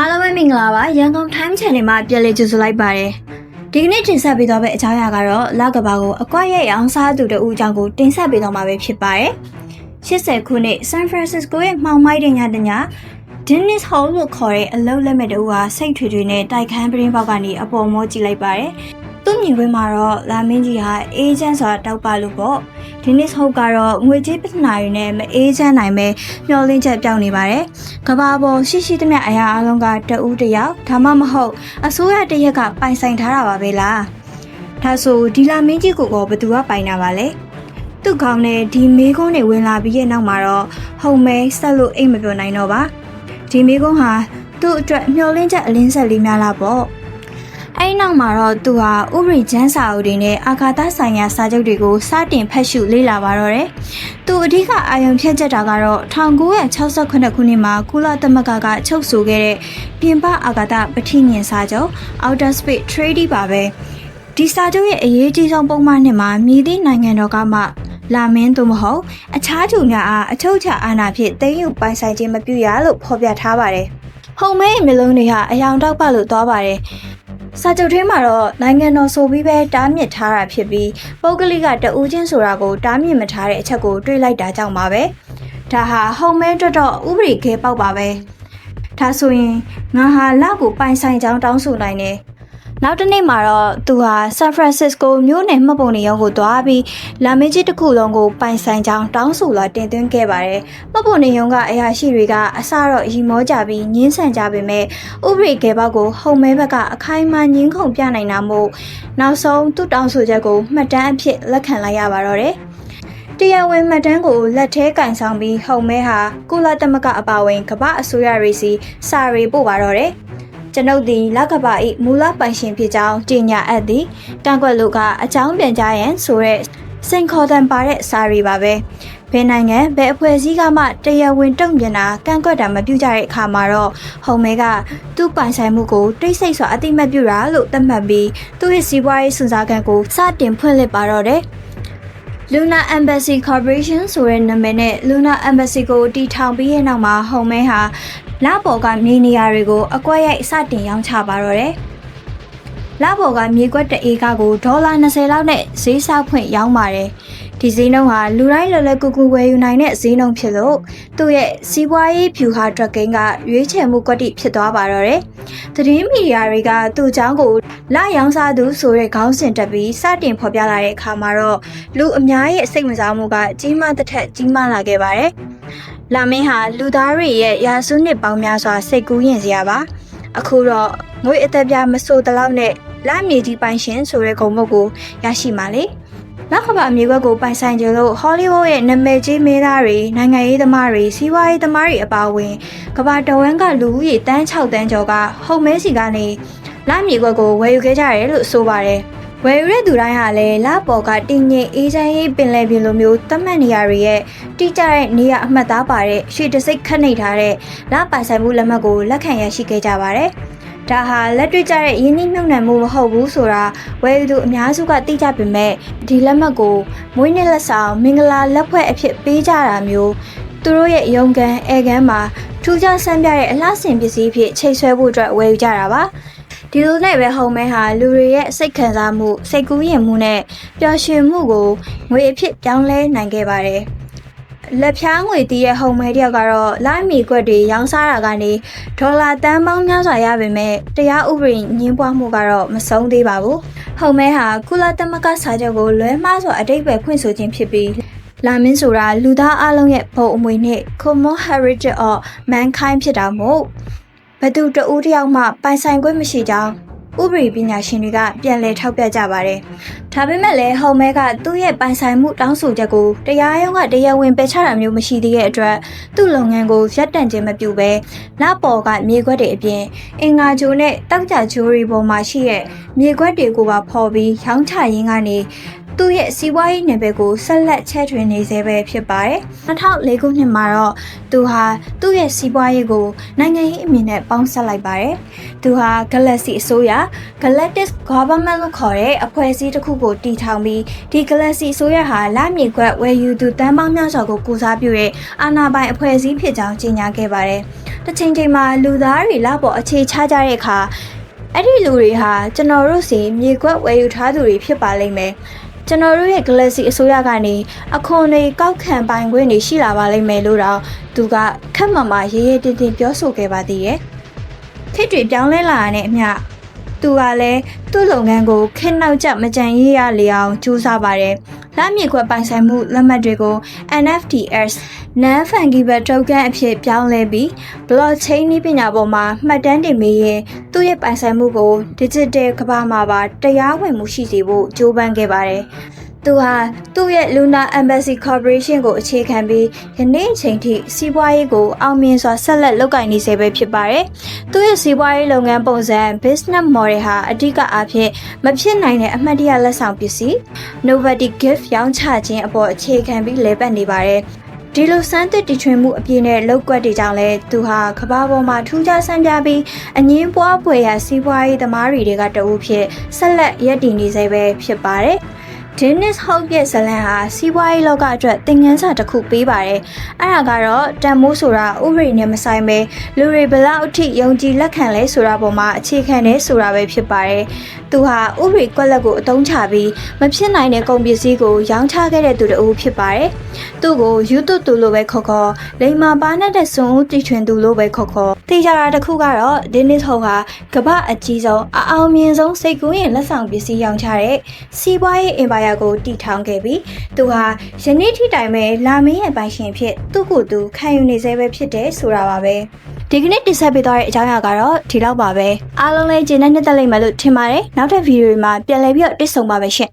အားလုံးပဲမင်္ဂလာပါရန်ကုန် Time Channel မှာပြန်လည်ကြိုဆိုလိုက်ပါတယ်ဒီကနေ့တင်ဆက်ပေးသွားမယ့်အကြောင်းအရာကတော့လကဘာကိုအကွက်ရဲ့ရောင်စားသူတဦးအကြောင်းကိုတင်ဆက်ပေးသွားမှာပဲဖြစ်ပါတယ်80ခုနှစ် San Francisco ရဲ့မှောင်မိုက်တဲ့ညတည Dennis Hall လို့ခေါ်တဲ့အလုပ်လက်မဲ့တဦးဟာစိတ်ထွေထွေနဲ့တိုက်ခန်းပရင်းပေါက်ကနေအပေါ်မောကြည့်လိုက်ပါတယ်သူ့ မြင်ကွင်းမှာတော့လာမင်းကြီးဟာအေဂျင့်ဆိုတာတောက်ပါလို့ပေါ့ဒီနစ်ဟုတ်ကတော့ငွေကြေးပြဿနာတွေနဲ့မအေဂျင့်နိုင်ပဲမျောလင်းချက်ပြောင်းနေပါတယ်ကဘာပေါ်ရှိရှိသမျှအရာအလုံးကတဦးတစ်ယောက်ဒါမှမဟုတ်အစိုးရတစ်ရက်ကပိုင်ဆိုင်ထားတာပါပဲလားဒါဆိုဒီလာမင်းကြီးကိုကဘယ်သူကပိုင်တာပါလဲသူ့ခေါင်းနဲ့ဒီမေးခွန်းတွေဝင်လာပြီးရဲ့နောက်မှာတော့ဟုံမဲဆက်လို့အိတ်မပြောနိုင်တော့ပါဒီမေးခွန်းဟာသူ့အတွက်မျောလင်းချက်အလင်းဆက်လေးများလာပေါ့ အဲ့နောက်မှာတော့သူဟာဥပဒေကျမ်းစာအုပ်တွေနဲ့အာဃာတဆိုင်ရာစာချုပ်တွေကိုစတင်ဖတ်ရှုလေ့လာပါတော့တယ်။သူအဓိကအာရုံဖြတ်ချက်တာကတော့1968ခုနှစ်မှာကုလသမဂ္ဂကချုပ်ဆိုခဲ့တဲ့ပြင်ပအာဃာတပဋိညာဉ်စာချုပ် Outer Space Treaty ပါပဲ။ဒီစာချုပ်ရဲ့အရေးကြီးဆုံးပုံမှန်နှစ်မှာမြည်သည့်နိုင်ငံတော်ကမှလာမင်းသို့မဟုတ်အခြားသူများအားအချုပ်ချာအာဏာဖြင့်သိမ်းယူပိုင်ဆိုင်ခြင်းမပြုရလို့ဖော်ပြထားပါတယ်။ဟုံမဲမျိုးလုံးတွေဟာအယောင်တောက်ပလို့သွားပါတယ်။ စာချုပ်ထဲမှာတော့နိုင်ငံတော်ဆိုပြီးပဲတားမြစ်ထားတာဖြစ်ပြီးပုဂ္ဂလိကတဦးချင်းဆိုတာကိုတားမြစ်မထားတဲ့အချက်ကိုတွေးလိုက်တာကြောင့်ပါပဲ။ဒါဟာဟုံမဲတော်တော်ဥပဒေခဲပေါက်ပါပဲ။ဒါဆိုရင်ငါဟာလောက်ကိုပိုင်ဆိုင်ကြောင်းတောင်းဆိုနိုင်တယ်။ နောက်တစ်နေ့မှာတော့သူဟာဆန်ဖရန်စစ္စကိုမြို့နယ်မှတ်ပုံနေရုံးကိုသွားပြီးလာမင်းကြီးတစ်ခုလုံးကိုပိုင်ဆိုင်ကြောင်းတောင်းဆိုလာတင်သွင်းခဲ့ပါတယ်။မှတ်ပုံနေရုံးကအရာရှိတွေကအစတော့ရီမောကြပြီးညှင်းဆန်ကြပေမဲ့ဥပဒေကဲဘောက်ကိုဟုံမဲဘက်ကအခိုင်အမာညှင်းခုန်ပြနိုင်တာမို့နောက်ဆုံးသူ့တောင်းဆိုချက်ကိုမှတ်တမ်းအဖြစ်လက်ခံလိုက်ရပါတော့တယ်။တရားဝင်မှတ်တမ်းကိုလက်ထဲကင်ဆောင်ပြီးဟုံမဲဟာကုလသမဂ္ဂအပါအဝင်ကမ္ဘာအစိုးရတွေစီစာရီပို့ပါတော့တယ်။ ကျွန်ုပ်သည်လကပ၏မူလပိုင်ရှင်ဖြစ်ကြောင်းကြေညာအပ်သည်ကန့်ကွက်လို့ကအကြောင်းပြန်ကြရန်ဆိုတဲ့စိန်ခေါ်တံပါတဲ့စာရီပါပဲဘယ်နိုင်ငံဘယ်အဖွဲ့အစည်းကမှတရားဝင်တုံ့ပြန်တာကန့်ကွက်တာမပြုကြတဲ့အခါမှာတော့ဟုံမဲကသူ့ပိုင်ဆိုင်မှုကိုတိတ်ဆိတ်စွာအတိမတ်ပြုတာလို့သတ်မှတ်ပြီးသူ့ရဲ့စီးပွားရေးစွန်စားခံကိုစတင်ဖွင့်လှစ်ပါတော့တယ် Luna Embassy Corporation ဆိုတဲ့နာမည်နဲ့ Luna Embassy ကိုတည်ထောင်ပြီးရဲ့နောက်မှာဟုံမဲဟာ လပေါ်ကမြေနေရာတွေကိုအကွက်ရိုက်စတင်ရောင်းချပါတော့တယ်။လပေါ်ကမြေကွက်တအေကကိုဒေါ်လာ20လောက်နဲ့ဈေးဆောက်ဖွင့်ရောင်းပါတယ်။ဒီဈေးနှုန်းဟာလူတိုင်းလွယ်လွယ်ကူကူဝယ်ယူနိုင်တဲ့ဈေးနှုန်းဖြစ်လို့သူ့ရဲ့စီးပွားရေးဖြူဟာဒရက်ကိန်းကရွေးချယ်မှုကွက်တိဖြစ်သွားပါတော့တယ်။သတင်းမီဒီယာတွေကသူ့အကြောင်းကိုလရောင်းစားသူဆိုတဲ့ခေါင်းစဉ်တက်ပြီးစတင်ဖော်ပြလာတဲ့အခါမှာတော့လူအများရဲ့စိတ်ဝင်စားမှုကကြီးမားတစ်ထက်ကြီးမားလာခဲ့ပါတယ်။ လာမင်းဟာလူသားတွေရဲ့ရာစုနှစ်ပေါင်းများစွာစိတ်ကူးရင်စရာပါအခုတော့ငွေအသက်ပြမဆိုတလောက်နဲ့လမြေကြီးပိုင်ရှင်ဆိုတဲ့ဂုံမုတ်ကိုရရှိမှလေနောက်ကဘာအမျိုးဘက်ကိုပိုင်ဆိုင်ကြလို့ဟောလိဝုဒ်ရဲ့နာမည်ကြီးမင်းသားတွေနိုင်ငံရေးသမားတွေစီးပွားရေးသမားတွေအပါအဝင်ကဘာတဝန်းကလူဦးရေတန်း6တန်းကျော်ကဟုံမဲစီကနေလမြေကွက်ကိုဝယ်ယူခဲ့ကြတယ်လို့ဆိုပါတယ် ဝယ်ယူတဲ့သူတိုင်းဟာလည်းလပေါ်ကတင်းငိမ်အေးချမ်းရေးပင်လယ်ပြင်လိုမျိုးသတ်မှတ်နေရာတွေရဲ့တိကျတဲ့နေရာအမှတ်သားပါတဲ့ရွှေတစိတ်ခတ်နှိပ်ထားတဲ့လပိုင်ဆိုင်မှုလက်မှတ်ကိုလက်ခံရရှိခဲ့ကြပါတယ်။ဒါဟာလက်တွေ့ကျတဲ့ယင်းနှိမ့်နှုံနယ်မှုမဟုတ်ဘူးဆိုတာဝယ်ယူသူအများစုကသိကြပေမဲ့ဒီလက်မှတ်ကိုမွေးနေ့လက်ဆောင်မင်္ဂလာလက်ဖွဲ့အဖြစ်ပေးကြတာမျိုးသူတို့ရဲ့ရုံကန်အဲကန်မှာထူးခြားဆန်းပြတဲ့အလှဆင်ပစ္စည်းဖြစ်ချိတ်ဆွဲဖို့အတွက်ဝယ်ယူကြတာပါ။ ဒီလိုနဲ့ပဲဟုံမဲဟာလူတွေရဲ့စိတ်ခံစားမှုစိတ်ကူးရင်မှုနဲ့ပျော်ရွှင်မှုကိုငွေအဖြစ်ပြောင်းလဲနိုင်ခဲ့ပါတယ်။လက်ဖြားငွေတီးရဲ့ဟုံမဲတယောက်ကတော့လိုင်းမီကွက်တွေရောင်းစားတာကနေဒေါ်လာတန်ပေါင်းများစွာရပေမဲ့တရားဥပဒေညှင်းပွားမှုကတော့မဆုံးသေးပါဘူး။ဟုံမဲဟာကုလသမဂ္ဂစာချုပ်ကိုလွဲမှားစွာအတိတ်ပဲဖွင့်ဆိုခြင်းဖြစ်ပြီးလာမင်းဆိုတာလူသားအလုံးရဲ့ဘုံအမွေနဲ့ common heritage of mankind ဖြစ်တာမို့ ဘသူတဦးတယောက်မှပိုင်ဆိုင်ခွင့်မရှိကြောင်းဥပဒေပညာရှင်တွေကပြန်လည်ထောက်ပြကြပါတယ်။ဒါပေမဲ့လည်းဟုံမဲကသူ့ရဲ့ပိုင်ဆိုင်မှုတောင်းဆိုချက်ကိုတရားရုံးကတရားဝင်ပယ်ချတာမျိုးမရှိသေးတဲ့အတွက်သူ့လုပ်ငန်းကိုရပ်တန့်ခြင်းမပြုဘဲလပေါ်ကမြေခွက်တွေအပြင်အင်္ဂါဂျိုနဲ့တောက်ကြဂျိုရီပေါ်မှာရှိတဲ့မြေခွက်တွေကိုပါဖော်ပြီးရောင်းချရင်းကနေ သူ့ရဲ့စီးပွားရေးနယ်ပယ်ကိုဆက်လက်ချဲ့ထွင်နေစေပဲဖြစ်ပါတယ်2004ခုနှစ်မှာတော့သူဟာသူ့ရဲ့စီးပွားရေးကိုနိုင်ငံရေးအမြင်နဲ့ပေါင်းစပ်လိုက်ပါတယ်သူဟာ Galaxy အစိုးရ Galactic Government လို့ခေါ်တဲ့အဖွဲ့အစည်းတစ်ခုကိုတည်ထောင်ပြီးဒီ Galaxy အစိုးရဟာလမြေကွက်ဝယ်ယူသူတန်းပေါင်းများစွာကိုကူစားပြုတဲ့အာဏာပိုင်အဖွဲ့အစည်းဖြစ်ကြောင်းကြေညာခဲ့ပါတယ်။တစ်ချိန်ချိန်မှာလူသားတွေလပေါ်အခြေချကြတဲ့အခါအဲ့ဒီလူတွေဟာကျွန်တော်တို့စီမြေကွက်ဝယ်ယူထားသူတွေဖြစ်ပါလိမ့်မယ်။ ကျွန်တော်တို့ရဲ့ Galaxy အစိုးရကနေအခွန်တွေကောက်ခံပိုင်ခွင့်တွေရှိလာပါလိမ့်မယ်လို့တော့သူကခက်မှန်မှရေးရေးတင်တင်ပြောဆိုခဲ့ပါသေးရဲ့။ခေတ်တွေပြောင်းလဲလာတာနဲ့အမျှသူကလည်းသူ့လုပ်ငန်းကိုခင်းနောက်ကျမကြံရေးရလေအောင်ကြိုးစားပါတယ်။ လမ်းမြေခွက်ပိုင်ဆိုင်မှုလက်မှတ်တွေကို NFTs Non Fungible Token အဖြစ်ပြောင်းလဲပြီး Blockchain နည်းပညာပေါ်မှာမှတ်တမ်းတင်ပေးရင်သူ့ရဲ့ပိုင်ဆိုင်မှုကို Digital ကမ္ဘာမှာပါတရားဝင်မှုရှိစေဖို့ကြိုးပမ်းခဲ့ပါတယ်။ သူဟာသူ့ရဲ့ Luna Embassy Corporation ကိုအခြေခံပြီးယနေ့အချိန်ထိစီးပွားရေးကိုအောင်မြင်စွာဆက်လက်လုပ်ကိုင်နေစေပဲဖြစ်ပါတယ်။သူ့ရဲ့စီးပွားရေးလုပ်ငန်းပုံစံ business model ဟာအဓိကအားဖြင့်မဖြစ်နိုင်တဲ့အမှတ်တရလက်ဆောင်ပစ္စည်း Novelty Gift ရောင်းချခြင်းအပေါ်အခြေခံပြီးလည်ပတ်နေပါတယ်။ဒီလိုစမ်းသစ်တီထွင်မှုအပြည့်နဲ့လောက်ကွက်တွေကြောင့်လဲသူဟာကမ္ဘာပေါ်မှာထူးခြားဆန်းပြပြီးအငင်းပွားပွေရာစီးပွားရေးသမားတွေကတအုပ်ဖြစ်ဆက်လက်ရည်တည်နေစေပဲဖြစ်ပါတယ်။ Dennis Hope ရဲ့ဇလံဟာစီးပွားရေးလောကအတွက်သင်ခန်းစာတစ်ခုပေးပါတယ်။အဲ့ဒါကတော့တန်မိုးဆိုတာဥပဒေနဲ့မဆိုင်ပဲလူတွေဘလောက်အထိယုံကြည်လက်ခံလဲဆိုတာပေါ်မှာအခြေခံနေဆိုတာပဲဖြစ်ပါတယ်။သူဟာဥပဒေကွက်လက်ကိုအသုံးချပြီးမဖြစ်နိုင်တဲ့ကုန်ပစ္စည်းကိုရောင်းချခဲ့တဲ့သူတဦးဖြစ်ပါတယ်။သူ့ကိုယူတူတူလို့ပဲခေါ်ခေါ်လိမ္မာပါနဲ့တဲ့စွန်ဦးတီထွင်သူလို့ပဲခေါ်ခေါ်သိကြတာတစ်ခုကတော့ Dennis Hope ဟာကမ္ဘာအကြီးဆုံးအအောင်မြင်ဆုံးစိတ်ကူးရင်လက်ဆောင်ပစ္စည်းရောင်းချတဲ့စီးပွားရေးအင်ပါယာကိုတည်ထောင်ခဲ့ပြီးသူဟာယနေ့ထိတိုင်ပဲလာမင်းရဲ့ပိုင်ရှင်ဖြစ်သူ့ကိုယ်သူခံယူနေစေပဲဖြစ်တယ်ဆိုတာပါပဲဒီကနေ့တင်ဆက်ပေးသွားတဲ့အကြောင်းအရာကတော့ဒီလောက်ပါပဲအားလုံးလည်းကျေနပ်နှစ်သက်လိမ့်မယ်လို့ထင်ပါတယ်နောက်ထပ်ဗီဒီယိုတွေမှာပြန်လည်ပြီးတော့တွေ့ဆုံပါပဲရှင်